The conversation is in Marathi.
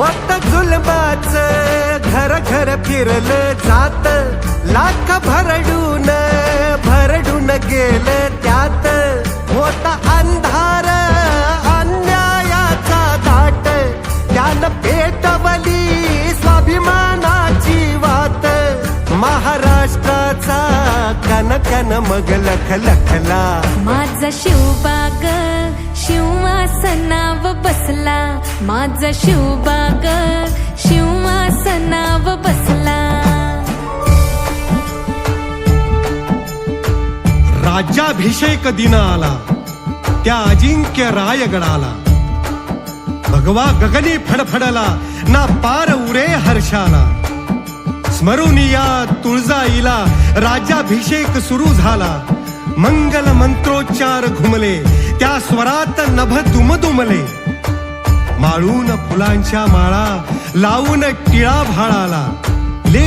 होत जुलमाच घर घर फिरलं जात. लाख भरडून भरडून गेलं त्यात. होता अंधार अन्यायाचा दाट. त्यानं पेटवली स्वाभिमानाची वात. महाराष्ट्राचा कन कन मग लख लखला. माझा शिवबाग शिवासनाव बसला. माझा शिवबाग शिवासनाव बसला. राज्याभिषेक दिन आला त्या अजिंक्य रायगडाला. भगवा गगनी फडफडला ना पार उरे हर्षाला. स्मरुनिया तुळजाईला राज्याभिषेक सुरू झाला. मंगल मंत्रोच्चार घुमले त्या स्वरात नभ दुमदुमले माळून फुलांच्या माळा लावून टिळा भाळाला.